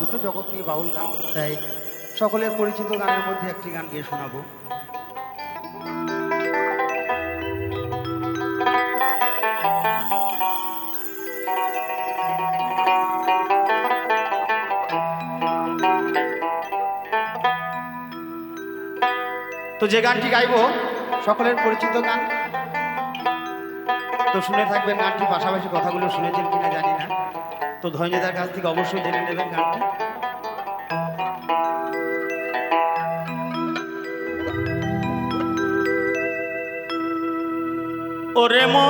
দুটো জগৎ নিয়ে বাউল গান। তাই সকলের পরিচিত গানের মধ্যে একটি গান গিয়ে শোনাবো। তো যে গানটি গাইবো, সকলের পরিচিত গান। তো শুনে থাকবেন গানটি পাশাপাশি কথাগুলো শুনেছেন কিনা জানি না। তো ধৈর্যদার কাছ থেকে অবশ্যই জেনে নেবেন গানটি। ওরে মো।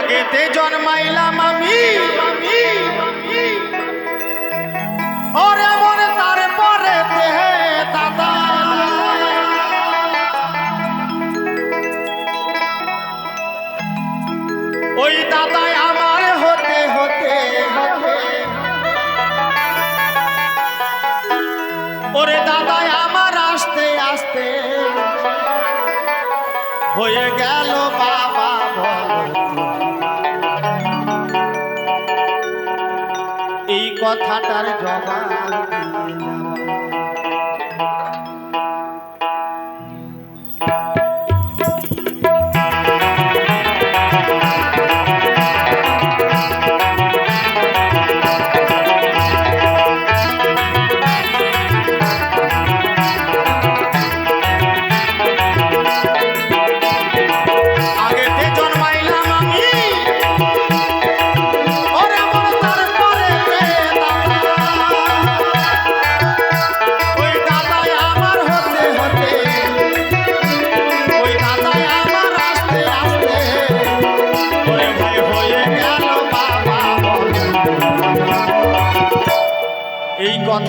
আগেতে জন্মাইলাম আমি। ওরে দাদাই আমার আসতে আসতে। হয়ে গেল বাবা এই কথাটার জবাব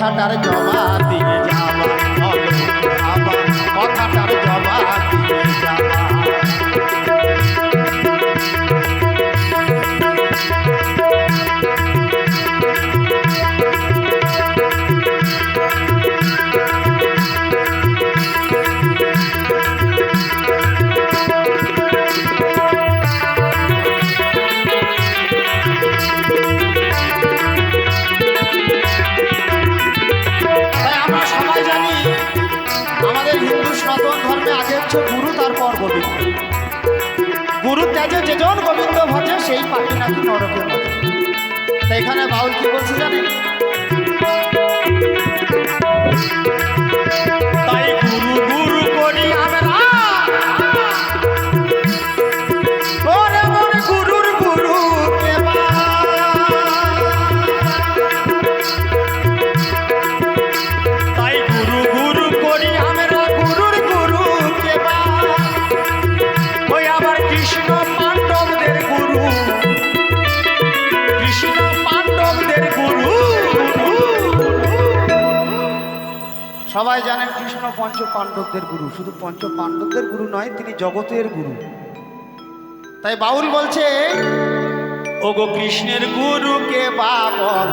কথাটার জবাব দিয়ে যাবা কথাটার জবাব দিয়ে আমরা সবাই জানি, আমাদের হিন্দু সনাতন ধর্মে আগে হচ্ছে গুরু, তারপর গোবিন্দ। গুরু ত্যাজে যেজন গোবিন্দ ভজে, সেই পাখি নাকি নরকে তাই এখানে বাউল কি বলছে জানেন? সবাই জানেন কৃষ্ণ পঞ্চ পাণ্ডবদের গুরু। শুধু পঞ্চ পাণ্ডবদের গুরু নয়, তিনি জগতের গুরু। তাই বাউল বলছে ও গো কৃষ্ণের গুরুকে বা বল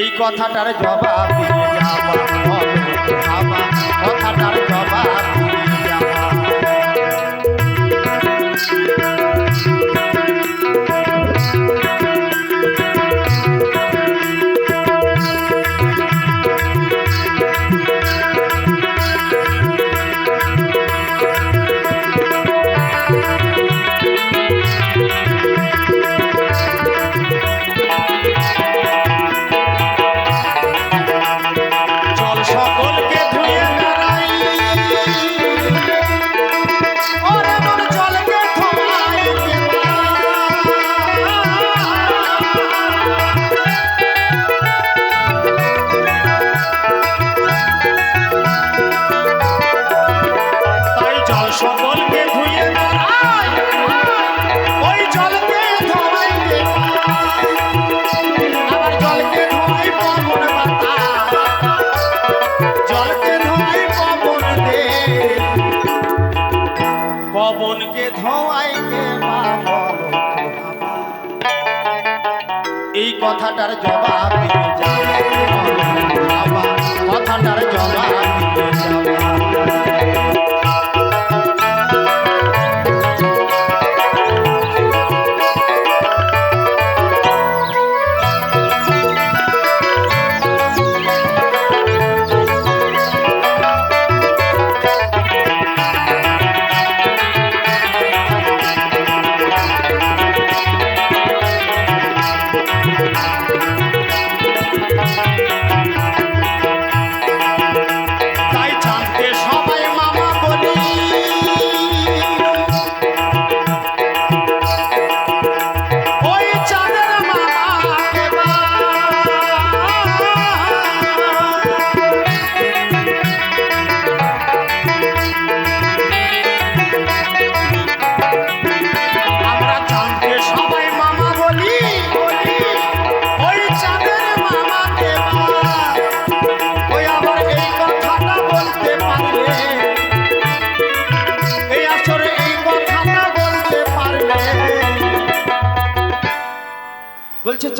এই কথাটার জবাব কথাটার জবাব কথাটার জবাব দিয়ে যাবা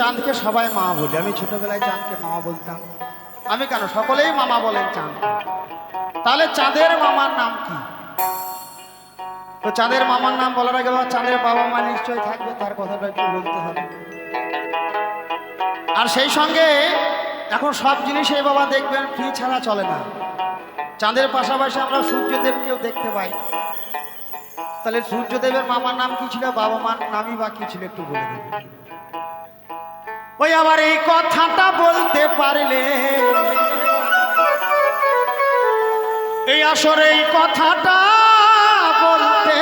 চাঁদকে সবাই মা বলি। আমি ছোটবেলায় চাঁদকে মামা বলতাম। আমি কেন? সকলেই মামা বলেন চাঁদ। তাহলে চাঁদের মামার নাম কি? তো চাঁদের মামার নাম বলার আগে চাঁদের বাবা মা নিশ্চয়ই থাকবে, তার কথাটা একটু বলতে হবে। আর সেই সঙ্গে এখন সব জিনিসই বাবা দেখবেন, ফ্রি ছাড়া চলে না। চাঁদের পাশাপাশি আমরা সূর্যদেবকেও দেখতে পাই। তাহলে সূর্যদেবের মামার নাম কি ছিল? বাবা মার নামই বা কি ছিল? একটু বলে দেবেন ওই আবার এই কথাটা বলতে পারলে এই আসরে এই কথাটা বলতে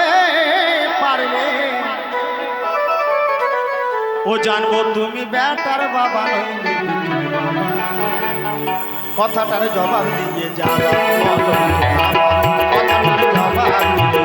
পারলে ও জানব তুমি বেটার বাবা। কথাটার জবাব দিয়ে যাবা কথাটার জবাব দিয়ে